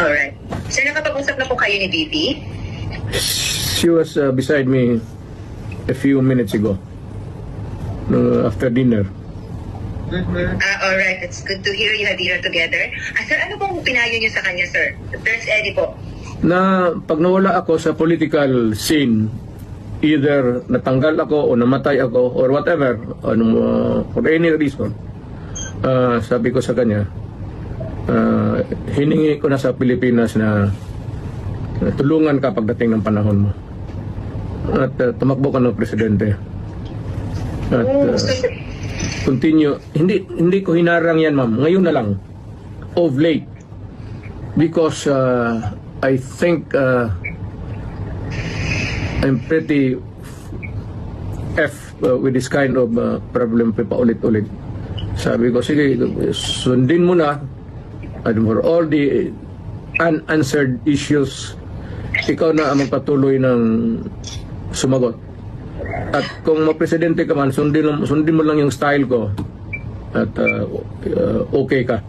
Alright. Sir, nakapag-usap na po kayo ni VP? She was uh, beside me a few minutes ago. No, after dinner. Ah, alright. It's good to hear you had dinner together. Ah, sir, ano pong pinayo niyo sa kanya, sir? First Eddie po. Na pag nawala ako sa political scene, either natanggal ako o namatay ako or whatever, ano, uh, for any reason, uh, sabi ko sa kanya, uh, hiningi ko na sa Pilipinas na, na tulungan ka pagdating ng panahon mo. At uh, tumakbo ka ng presidente. At uh, continue. Hindi hindi ko hinarang yan, ma'am. Ngayon na lang. Of late. Because uh, I think uh, I'm pretty F uh, with this kind of uh, problem pa paulit-ulit. Sabi ko, sige, sundin mo na and for all the unanswered issues, ikaw na ang magpatuloy ng sumagot. At kung mapresidente ka man, sundin, sundin mo lang yung style ko at uh, uh, okay ka.